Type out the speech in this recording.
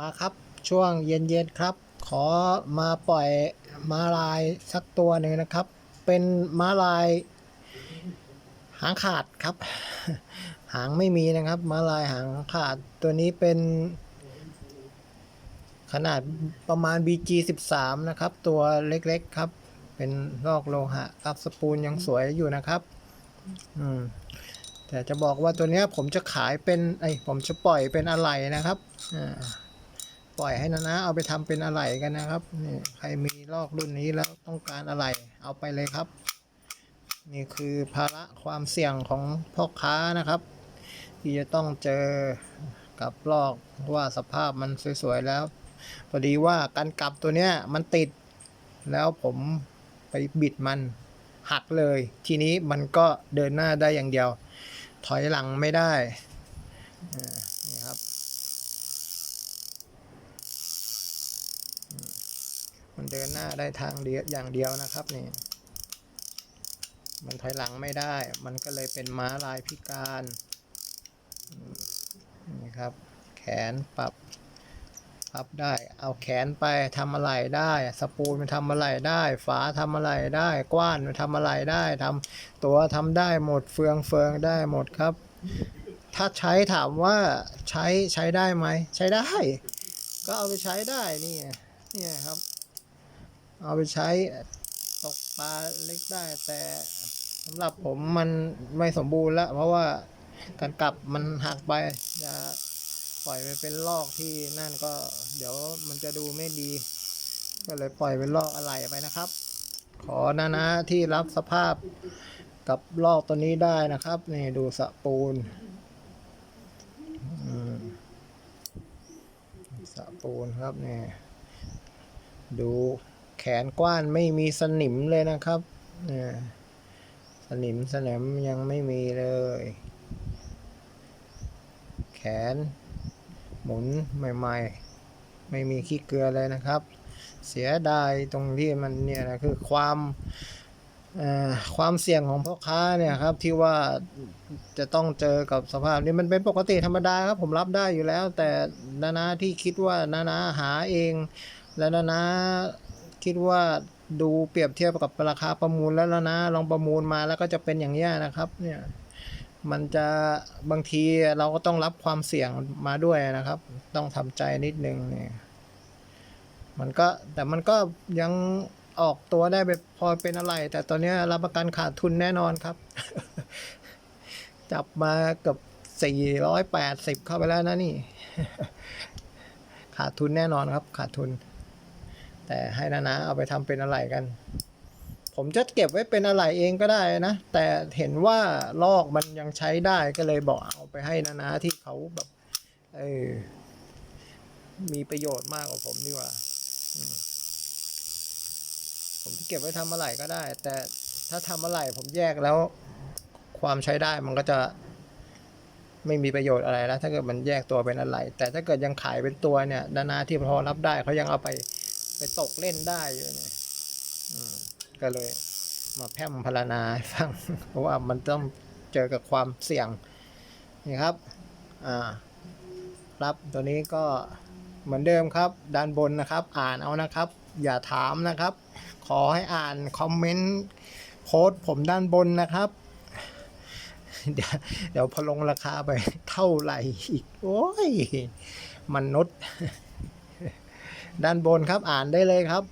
มาครับช่วงเย็นๆครับ ขอมาปล่อยม้าลายสักตัวหนึ่งนะครับ เป็นม้าลาย หางขาดครับ หางไม่มีนะครับ ม้าลายหางขาดตัวนี้เป็น ขนาดประมาณ BG 13 นะครับ ตัวเล็กๆครับ เป็นลอกโลหะครับสปูลยังสวยอยู่นะครับ อืมแต่จะบอกว่าตัวนี้ผมจะขายเป็นไอผมจะปล่อยเป็นอะไหล่นะครับอ่า ปล่อยให้นะนะเอาไปทำเป็นอะไหล่กันนะครับนี่ใครมีลอกรุ่นนี้แล้วต้องการอะไหล่เอาไปเลยครับ นี่คือภาระความเสี่ยงของพ่อค้านะครับ ที่จะต้องเจอกับลอกว่าสภาพมันสวยๆแล้วพอดีว่าการกลับตัวเนี้ยมันติด แล้วผมไปบิดมันหักเลย ทีนี้มันก็เดินหน้าได้อย่างเดียว ถอยหลังไม่ได้อ่านี่ครับอืม มันเดินหน้าได้ทางเดียวอย่างเดียวนะครับนี่ มันถอยหลังไม่ได้ มันก็เลยเป็นม้าลายพิการนี่ครับ แขนปรับปรับได้ เอาแขนไปทำอะไรได้ สปูลมันทำอะไรได้ ฝาทำอะไรได้ กว้านมันทำอะไรได้ทำตัวทำได้หมดเฟืองเฟืองได้หมดครับ ถ้าใช้ถามว่าใช้ใช้ได้ไหม ใช้ได้ ก็เอาไปใช้ได้นี่เนี่ยครับ เอาไปใช้ตกปลาเล็กได้ แต่สำหรับผมมันไม่สมบูรณ์แล้ว เพราะว่าการกลับมันหักไปจะปล่อยไปเป็นลอกที่นั่นก็ เดี๋ยวมันจะดูไม่ดี ก็เลยปล่อยเป็นลอกอะไรไปนะครับ ขอนะนะที่รับสภาพกับลอกตัวนี้ได้นะครับนี่ดูสะปูนสะปูนครับนี่ดู แขนกว้านไม่มีสนิมเลยนะครับนี่สนิมสนิมยังไม่มีเลย แขน หมุนใหม่ๆ ไม่มีขี้เกลือเลยนะครับ เสียดายตรงที่มันเนี่ยนะคือความความเสี่ยงของพ่อค้าเนี่ยครับที่ว่าจะต้องเจอกับสภาพนี้มันเป็นปกติธรรมดาครับผมรับได้อยู่แล้ว แต่นานาที่คิดว่านานาหาเอง และนานา คิดว่าดูเปรียบเทียบกับราคาประมูลแล้วแล้วนะ ลองประมูลมาแล้วก็จะเป็นอย่างนี้นะครับ เนี่ย มันจะบางทีเราก็ต้องรับความเสี่ยงมาด้วยนะครับ ต้องทำใจนิดนึงเนี่ยมันก็แต่มันก็ยังออกตัวได้ไปพอเป็นอะไร แต่ตอนนี้รับประกันขาดทุนแน่นอนครับ จับมาเกือบสี่ร้อยแปดสิบเข้าไปแล้วนะนี่ ขาดทุนแน่นอนครับ ขาดทุน แต่ให้นะนะเอาไปทำเป็นอะไรกัน ผมจะเก็บไว้เป็นอะไรเองก็ได้นะ แต่เห็นว่าลอกมันยังใช้ได้ก็เลยบอกเอาไปให้นานาที่เขาแบบเออมีประโยชน์มากกว่าผมดีกว่า ผมจะเก็บไว้ทำอะไรก็ได้ แต่ถ้าทำอะไรผมแยกแล้ว ความใช้ได้มันก็จะไม่มีประโยชน์อะไรแล้ว ถ้าเกิดมันแยกตัวเป็นอะไร แต่ถ้าเกิดยังขายเป็นตัวเนี่ยนานาที่พอรับได้เขายังเอาไป ไปตกเล่นได้อยู่เนี่ยอืมก็เลยมาแพร่มพรรณนาให้ฟัง เพราะว่ามันต้องเจอกับความเสี่ยงนี่ครับอ่ารับตัวนี้ก็เหมือนเดิมครับ ด้านบนนะครับ อ่านเอานะครับ อย่าถามนะครับ ขอให้อ่านคอมเมนต์โพสต์ผมด้านบนนะครับ เดี๋ยวเดี๋ยวพอลงราคาไปเท่าไหร่อีก โอ้ยมันนุษย์ ด้านบนครับอ่านได้เลยครับ